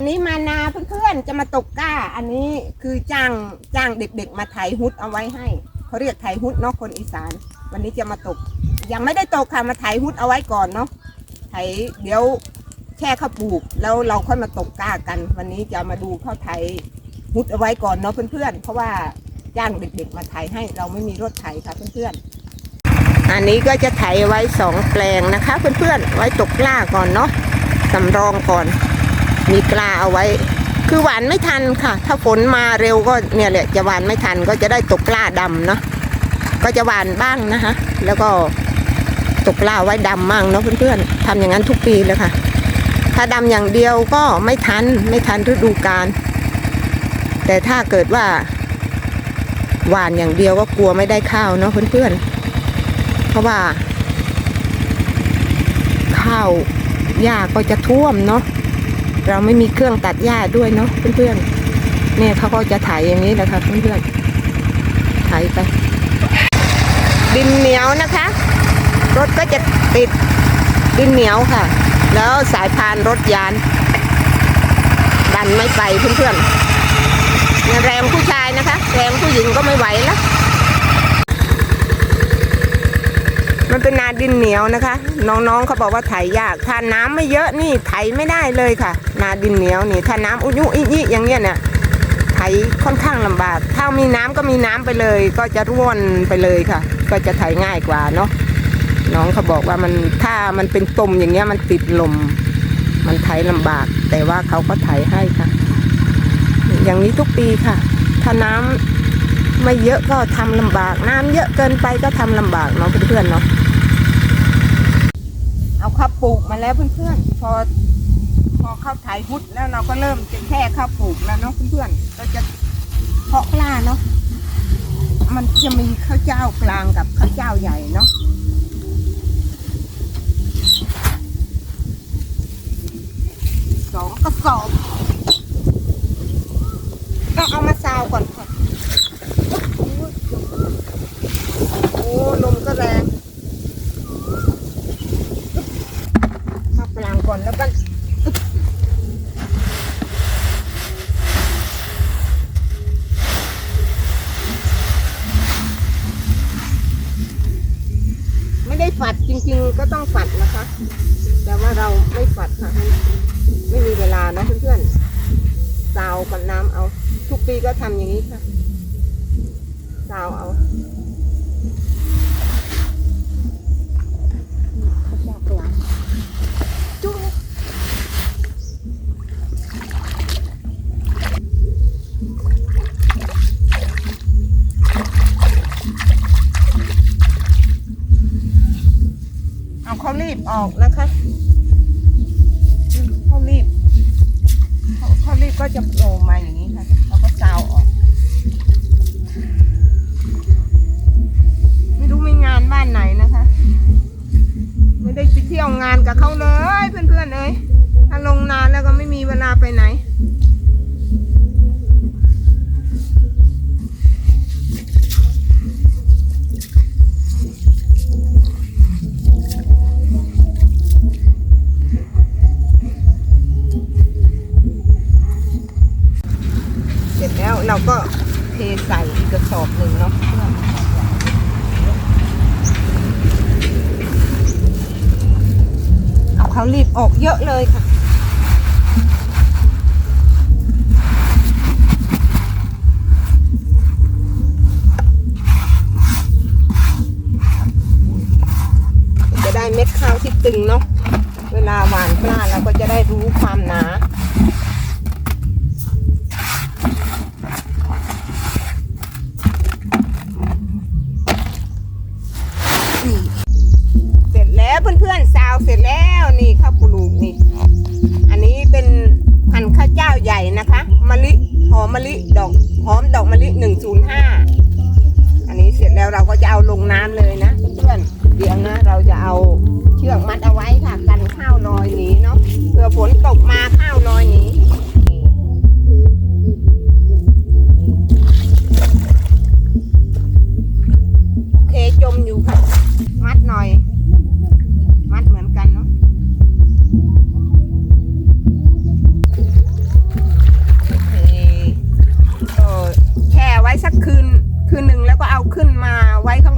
อันนี้มานาเพื่อนๆจะมาตกก้า อันนี้คือจ้างจ้างเด็กๆ มาไถฮุดเอาไว้ให้เขาเรียกไถฮุดเนาะคนอีสาน วันนี้จะมาตก ยังไม่ได้ตกค่ะมาไถฮุดเอาไว้ก่อนเนาะไถเดี๋ยวแช่ข้าวปลูกแล้วเราค่อยมาตกก้ากัน วันนี้จะมาดูเข้าไถฮุดเอาไว้ก่อนเนาะเพื่อนๆ เพราะว่าจ้างเด็กๆ มาไถให้เราไม่มีรถไถค่ะเพื่อนๆ อันนี้ก็จะไถไว้สองแปลงนะคะ เพื่อนๆไว้ตกกล้าก่อนเนาะสำรองก่อน มีกล้าเอาไว้ คือหวานไม่ทันค่ะ ถ้าฝนมาเร็วก็เนี่ยแหละจะหวานไม่ทันก็จะได้ตกกล้าดำเนาะก็จะหวานบ้างนะคะ แล้วก็ตกกล้าไว้ดำมั่งเนาะเพื่อนๆทำอย่างนั้นทุกปีเลยค่ะ ถ้าดำอย่างเดียวก็ไม่ทันไม่ทันฤดูกาลแต่ถ้าเกิดว่าหวานอย่างเดียวก็กลัวไม่ได้ข้าวเนาะเพื่อนๆ เพราะว่า ข้าวหญ้าก็จะท่วมเนาะ เราไม่มีเครื่องตัดหญ้าด้วยเนาะเพื่อนๆเนี่ยเขาก็จะถ่ายอย่างนี้แหละค่ะเพื่อนๆถ่ายไปดินเหนียวนะคะ รถก็จะติดดินเหนียวค่ะ แล้วสายพานรถยาน ดันไม่ไปเพื่อนๆแรงผู้ชายนะคะ แรงผู้หญิงก็ไม่ไหวแล้ว มันเป็นนาดินเหนียวนะคะ น้องๆเขาบอกว่าไถยาก ถ้าน้ำไม่เยอะนี่ไถไม่ได้เลยค่ะ นาดินเหนียวนี่ถ้าน้ำอุยุอิยิอย่างเงี้ยเนี่ยไถค่อนข้างลำบากถ้ามีน้ำก็มีน้ำไปเลย ก็จะร่วนไปเลยค่ะ ก็จะไถง่ายกว่าเนาะน้องเขาบอกว่ามันถ้ามันเป็นตุ่มอย่างเงี้ยมันติดลม มันไถลำบาก แต่ว่าเขาก็ไถให้ค่ะ อย่างนี้ทุกปีค่ะ ถ้าน้ำ ไม่เยอะก็ทำลำบาก น้ำเยอะเกินไปก็ทำลำบากเนาะเพื่อนๆเนาะเอาข้าวปลูกมาแล้วเพื่อนๆพอพอเข้าวไถพุดแล้วเราก็เริ่มจะแค่ข้าวปลูกแล้วเนาะเพื่อนๆก็จะเพาะกล้าเนาะมันจะมีข้าวเจ้ากลางกับข้าวเจ้าใหญ่เนาะ สองกระสอบต้องเอามาซาวก่อนค่ะ โอ้ลมก็แรงข้าวกลางก่อนแล้วกันไม่ได้ ฝัดจริง ๆ ก็ต้องฝัดนะคะ แต่ว่าเราไม่ฝัดค่ะ ไม่มีเวลานะเพื่อนๆซาวกับน้ำเอา ทุกปีก็ทำอย่างนี้ค่ะซาวเอา ข้าวเจ้ากลางจุ๊บ เอาเขารีบออกนะคะเขารีบเขาเขารีบก็จะโผล่มาอย่างนี้ค่ะเราก็ซาวออก ไม่รู้มีงานบ้านไหนนะคะ ไม่ได้ไปเที่ยวงานกับเขาเลยเพื่อนๆเอ้ยถ้าลงนานแล้วก็ไม่มีเวลาไปไหน เราก็เทใส่อีกกระสอบหนึ่งเนาะเอาเขารีบออกเยอะเลยค่ะจะได้เม็ดข้าวที่ตึงเนาะ เวลาหวานกล้าเราก็จะได้รู้ความหนาะลิดอกหอมดอกมะลิหนึ่งศูนย์ห้าอันนี้เสร็จแล้วเราก็จะเอาลงน้ำเลยนะ white come